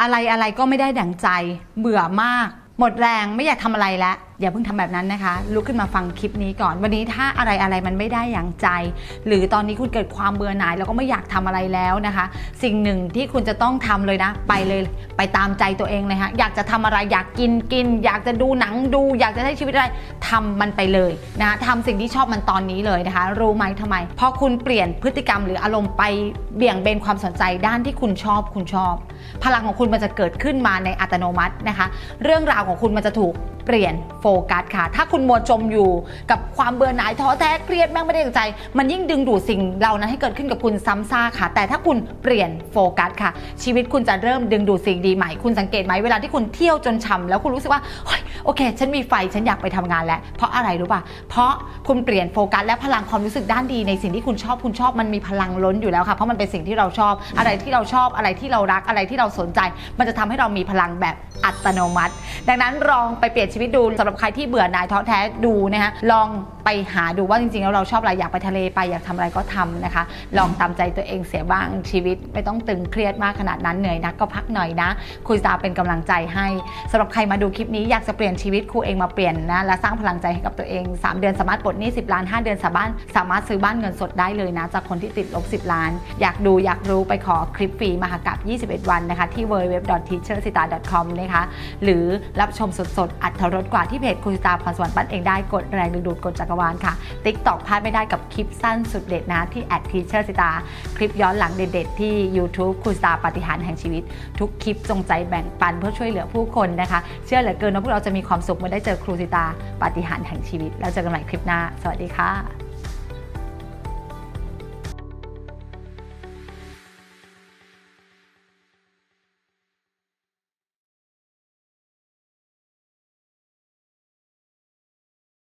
อะไรอะไรก็ไม่ได้ดั่งใจ เบื่อมาก หมดแรงไม่อยากทำอะไรแล้วอย่าเพิ่งทำแบบนั้นนะคะ ลุกขึ้นมาฟังคลิปนี้ก่อน วันนี้ถ้าอะไรอะไรมันไม่ได้อย่างใจ หรือตอนนี้คุณเกิดความเบื่อหน่ายแล้วก็ไม่อยากทำอะไรแล้วนะคะ สิ่งหนึ่งที่คุณจะต้องทำเลยนะ ไปเลยไปตามใจตัวเองเลยฮะอยากจะทำอะไรอยากกินกิน อยากจะดูหนังดู อยากจะใช้ชีวิตอะไรทำมันไปเลยนะทำสิ่งที่ชอบมันตอนนี้เลยนะคะ รู้ไหมทำไมพราะคุณเปลี่ยนพฤติกรรมหรืออารมณ์ไปเบี่ยงเบนความสนใจด้านที่คุณชอบคุณชอบ พลังของคุณมันจะเกิดขึ้นมาในอัตโนมัตินะคะ เรื่องราวของคุณมันจะถูกเปลี่ยนโฟกัสค่ะ ถ้าคุณมัวจมอยู่กับความเบื่อหน่ายท้อแท้เครียดแม่งไม่ได้ดังใจ มันยิ่งดึงดูดสิ่งเหล่านั้นให้เกิดขึ้นกับคุณซ้ำซากค่ะ แต่ถ้าคุณเปลี่ยนโฟกัสค่ะ ชีวิตคุณจะเริ่มดึงดูดสิ่งดีใหม่ คุณสังเกตไหมเวลาที่คุณเที่ยวจนช่ำแล้วคุณรู้สึกว่าโอเค ฉันมีไฟฉันอยากไปทำงานแล้ว เพราะอะไรรู้ป่ะ เพราะคุณเปลี่ยนโฟกัสและพลังความรู้สึกด้านดีในสิ่งที่คุณชอบคุณชอบมันมีพลังล้นอยู่แล้วค่ะเพราะมันเป็นสิ่งที่เราชอบ อะไรที่เราชอบอะไรที่เรารักอะไรที่เราสนใจ มันจะทำให้เรามีพลังแบบอัตโนมัติ ดังนั้นลองไปเปลี่ยนชีวิตดูสำหรับใครที่เบื่อหน่ายท้อแท้ดูนะคะลองไปหาดูว่าจริงๆแล้วเราชอบอะไรอยากไปทะเลไปอยากทำอะไรก็ทำนะคะ ลองตามใจตัวเองเสียบ้างชีวิต ไม่ต้องตึงเครียดมากขนาดนั้นเหนื่อยนักก็พักหน่อยนะคุยตาเป็นกำลังใจให้สำหรับใครมาดูคลิปนี้อยากจะเปลี่ยนชีวิตครูเองมาเปลี่ยนนะและสร้างพลังใจให้กับตัวเอง 3 เดือนสามารถปลดหนี้10 ล้าน 5 เดือนสามารถสามารถซื้อบ้านเงินสดได้เลยนะ จากคนที่ติดลบ 10 ล้าน อยากดูอยากรู้ไปขอคลิปฟรีมหากาบ21 วันนะคะที่ www.teachersita.com นะคะหรือรับชมสดๆอัดรสกว่าที่เจคุณสตาพรสวรรค์ปั้นเองได้กดแรงดึงดูดกดจักรวาลค่ะ ติ๊กตอกพลาดไม่ได้กับคลิปสั้นสุดเด็ดนะที่แอดทีเชอร์สิตา คลิปย้อนหลังเด็ดๆ ที่ YouTube คุณสตาปฏิหารแห่งชีวิต ทุกคลิปจงใจแบ่งปันเพื่อช่วยเหลือผู้คนนะคะ เชื่อเหลือเกินว่าพวกเราจะมีความสุขเมื่อได้เจอครูสิตาปฏิหารแห่งชีวิต แล้วเจอกันใหม่คลิปหน้า สวัสดีค่ะ